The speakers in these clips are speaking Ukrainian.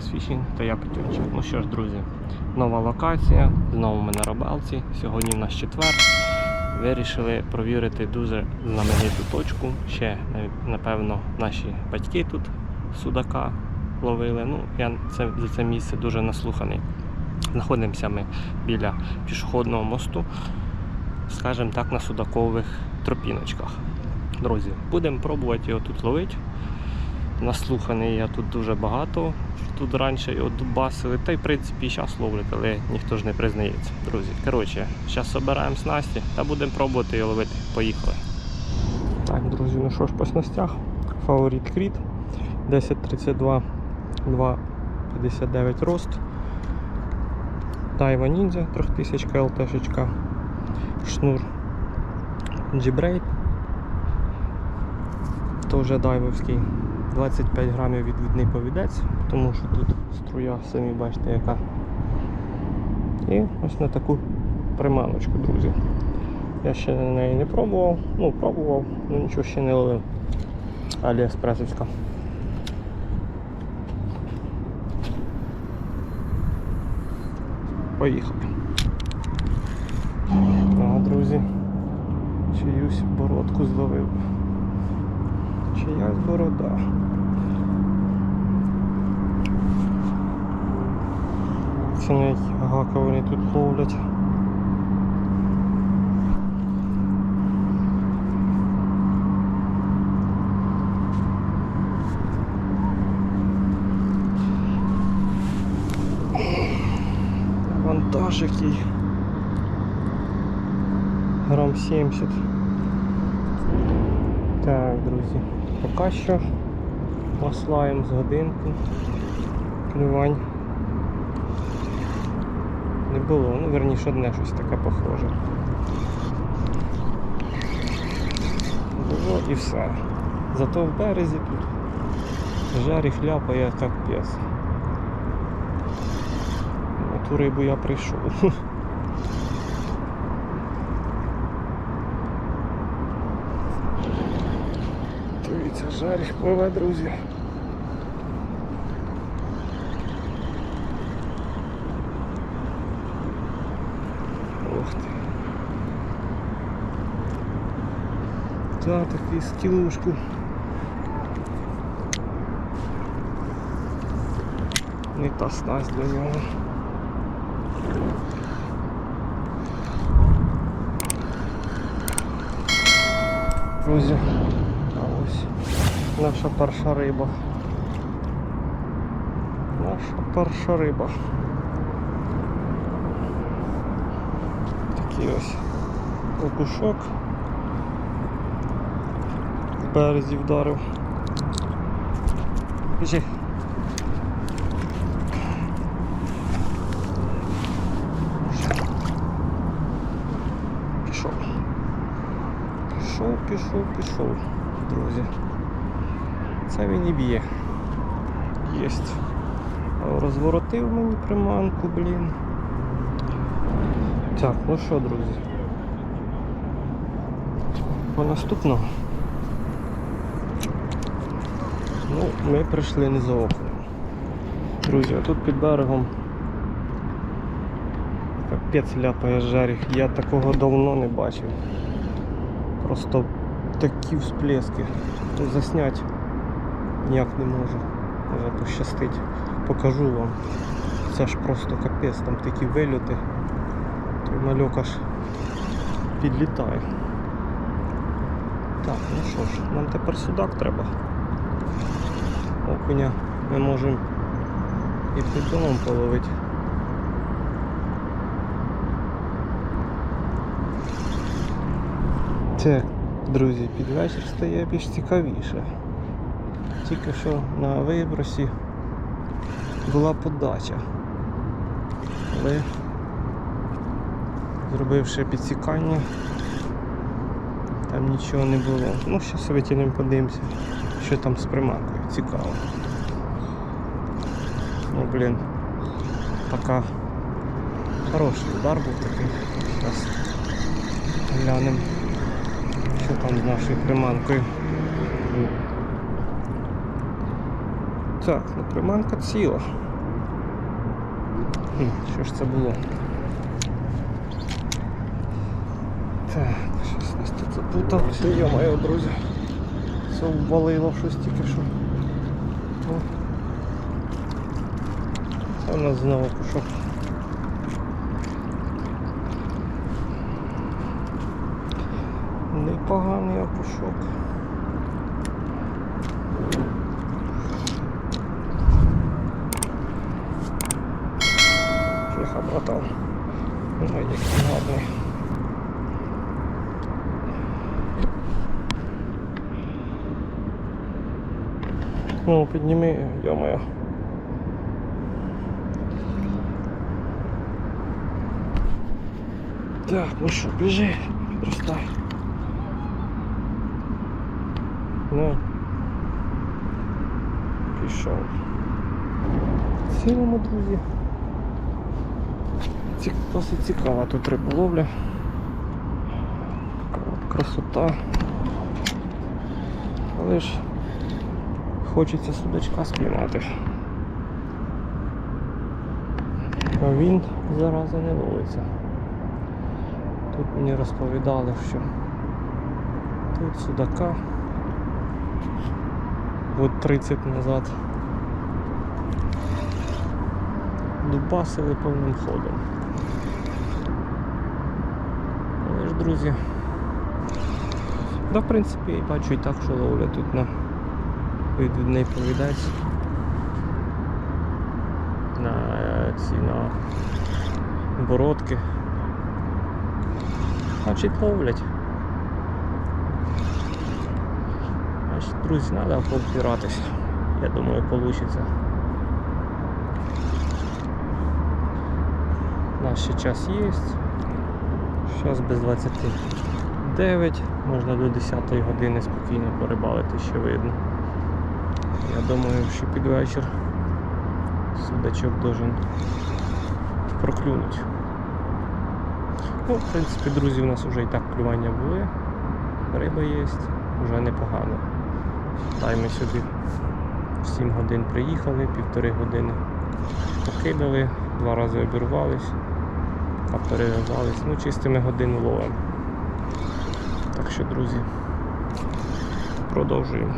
Канал та я Петюнчик. Ну що ж, друзі, нова локація. Знову ми на рибалці. Сьогодні в нас четвер. Вирішили провірити дуже знамениту точку. Ще, напевно, наші батьки тут судака ловили. Ну, я це, за це місце дуже наслуханий. Знаходимося ми біля пішохідного мосту, скажімо так, на судакових тропіночках. Друзі, будемо пробувати його тут ловити наслуханий я тут дуже багато. Тут раніше його дубасили, та й в принципі і зараз ловлять, але ніхто ж не признається, друзі. Коротше, зараз збираємо снасті та будемо пробувати його ловити. Поїхали. Так, друзі, ну що ж по снастях. Фаворит Кріт 1032 259 рост. Тайва Ніндзя 3000 ЛТшечка. Шнур G-Braid. Теж дайвовський. 25 грамів відвідний повідець, тому що тут струя, самі бачите, яка. І ось на таку приманочку, друзі. Я ще на неї не пробував, ну пробував, але нічого ще не ловив. Аліекспресовська. Поїхали. А, друзі, чиюсь бородку зловив. Чиясь борода. Це які гака вони тут ловлять. Вантаж який. Грам 70. Так, друзі, поки що маслаємо з годинку. Клювань не було, ну верніше одне щось таке похоже. Було і все. Зато в березі тут жарі хляпає капець. На ту рибу я прийшов. Жаріх пливе, друзі. Ох ти. Та такий скілушку. Не та снасть для нього. Друзі, а ось наша перша риба. Наша перша риба. Такий ось окушок. Березі вдарив. Біжи. Пішов. Пішов, пішов, пішов, друзі. Це він і б'є. Єсть. Розворотив мені приманку, блін. Так, ну що, друзі? По наступного. Ну, ми прийшли не за окном. Друзі, а тут під берегом капець ляпає жаріх. Я такого давно не бачив. Просто такі всплески. Заснять ніяк не можу. Може пощастить. Покажу вам. Це ж просто капець, там такі вильоти. Той мальок аж підлітає. Так, ну що ж, нам тепер судак треба. Окуня ми можемо і під домом половити. Це, друзі, під вечір стає більш цікавіше. Тільки що на вибросі була подача. Але зробивши підсікання, там нічого не було. Ну, зараз витягнемо, подивимося, що там з приманкою. Цікаво. Ну, блін, пока хороший удар був такий. Зараз глянемо, що там з нашою приманкою. Так, ну приманка ціла. Хм, Що ж це було? Так, щось нас тут заплуталося. Йо-моє, друзі. Це ввалило щось тільки що. О. Це у нас знову пушок. Непоганий опушок. Тихо, братан. Ой, який гарний. Ну, підніми, йо-моє. Так, ну що, біжи, підростай. Ну. Пішов. В цілому, друзі. Досить цікава тут риболовля. Красота. Але ж хочеться судачка спіймати. А він зараза не ловиться. Тут мені розповідали, що тут судака год 30 назад дубасили повним ходом. Але ж, друзі, да, в принципі, я бачу і так, що ловлять тут на відвідний повідець. На е, ці на бородки. Значить ловлять. Значить, друзі, треба повпиратись. Я думаю, вийде. Наш ще час є. Зараз без 29. Можна до 10 години спокійно порибалити, ще видно. Я думаю, що під вечір судачок должен проклюнуть. Ну, в принципі, друзі, у нас вже і так клювання були. Риба є, вже непогано. Дай ми сюди в 7 годин приїхали, півтори години покидали, два рази обірвались, а перев'язались. Ну, чистими годину ловимо. Так що, друзі, продовжуємо.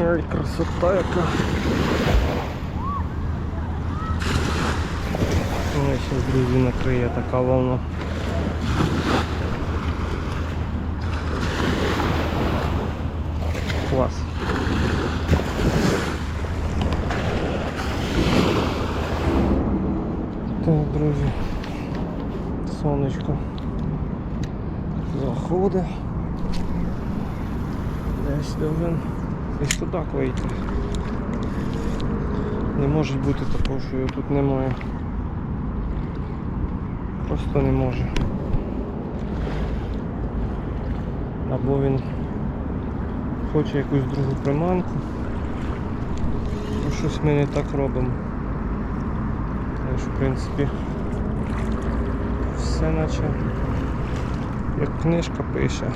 Ой, красота яка. Ой, зараз, друзі, накриє така волна. Клас. Так, друзі. Сонечко заходить. Десь должен і судак вийти. Не може бути такого, що його тут немає. Просто не може. Або він хоче якусь другу приманку. Бо щось ми не так робимо. Тож, в принципі, все наче як книжка пише.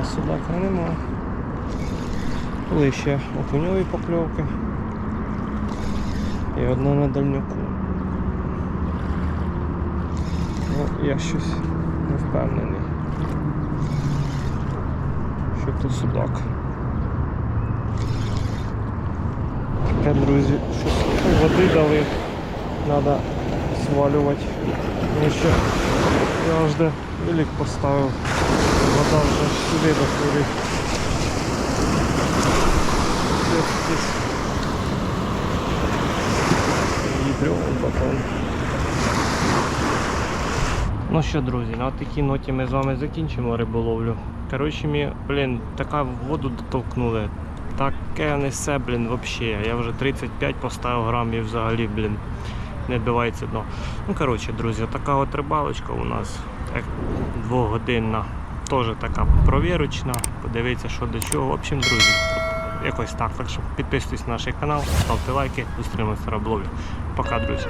А судака нема. Були ще окуньові покльовки і одна на дальнюку. Ну, я щось не впевнений, що то судак. Таке, друзі, щось води дали, свалювати. Тому я де велик поставив. Вода вже сюди доходить. Ядрёный батон. Ну що, друзі, на такій ноті ми з вами закінчимо риболовлю. Коротше, ми, блін, така воду дотолкнули. Таке несе, блін, взагалі. Я вже 35 поставив грамів взагалі, блін. Не вбивається дно. Ну, коротше, друзі, така от рибалочка у нас двогодинна. Теж така провірочна. Подивіться, що до чого. В общем, друзі, якось так. Так що підписуйтесь на наш канал, ставте лайки, зустрінемося на роблові. Пока, друзі.